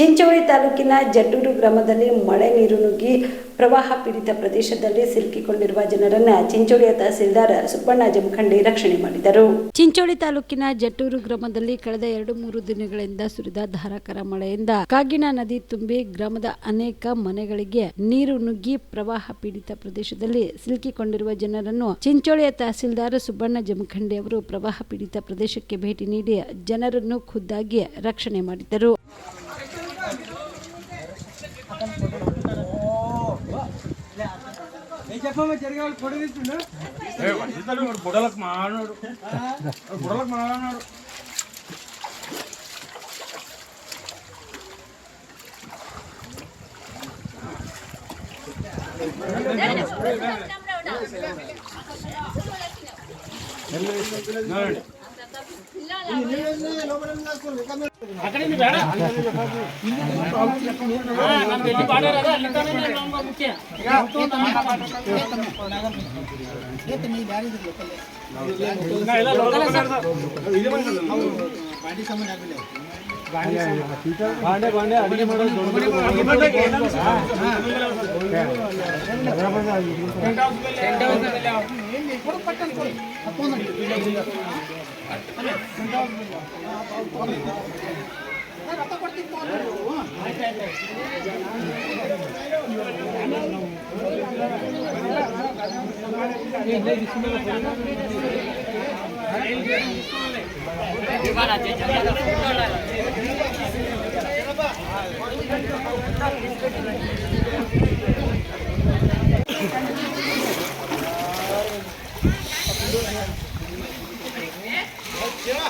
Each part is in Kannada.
ಚಿಂಚೋಳಿ ತಾಲೂಕಿನ ಜಡ್ಡೂರು ಗ್ರಾಮದಲ್ಲಿ ಮಳೆ ನೀರು ನುಗ್ಗಿ ಪ್ರವಾಹ ಪೀಡಿತ ಪ್ರದೇಶದಲ್ಲಿ ಸಿಲುಕಿಕೊಂಡಿರುವ ಜನರನ್ನ ಚಿಂಚೋಳಿಯ ತಹಸೀಲ್ದಾರ್ ಸುಬ್ಬಣ್ಣ ಜಮಖಂಡಿ ರಕ್ಷಣೆ ಮಾಡಿದರು. ಚಿಂಚೋಳಿ ತಾಲೂಕಿನ ಜಟ್ಟೂರು ಗ್ರಾಮದಲ್ಲಿ ಕಳೆದ ಎರಡು ಮೂರು ದಿನಗಳಿಂದ ಸುರಿದ ಧಾರಾಕಾರ ಮಳೆಯಿಂದ ಕಾಗಿಣ ನದಿ ತುಂಬಿ ಗ್ರಾಮದ ಅನೇಕ ಮನೆಗಳಿಗೆ ನೀರು ನುಗ್ಗಿ ಪ್ರವಾಹ ಪೀಡಿತ ಪ್ರದೇಶದಲ್ಲಿ ಸಿಲುಕಿಕೊಂಡಿರುವ ಜನರನ್ನು ಚಿಂಚೋಳಿಯ ತಹಸೀಲ್ದಾರ್ ಸುಬ್ಬಣ್ಣ ಜಮಖಂಡಿ ಅವರು ಪ್ರವಾಹ ಪೀಡಿತ ಪ್ರದೇಶಕ್ಕೆ ಭೇಟಿ ನೀಡಿ ಜನರನ್ನು ಖುದ್ದಾಗಿ ರಕ್ಷಣೆ ಮಾಡಿದರು. ఏ వండితాడు వాడు బుడలకు మానాడు వాడు బుడలకు మానాడు ಬಾಂಡೆ. ಬಾಂಡೆ. ಅಡುಗೆ ಮಾಡೋದು ಇವಾಗ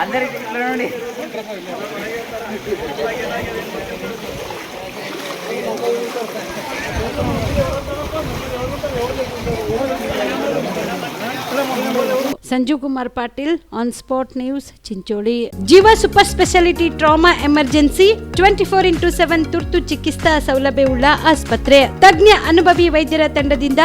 అందరికి ఇట్లా నుండి Sanjeev Kumar Patil on spot news Chincholi Jeeva super speciality trauma emergency twenty four into seven ತುರ್ತು ಚಿಕಿತ್ಸಾ ಸೌಲಭ್ಯವುಳ್ಳ ಆಸ್ಪತ್ರೆ ತಜ್ಞ ಅನುಭವಿ ವೈದ್ಯರ ತಂಡದಿಂದ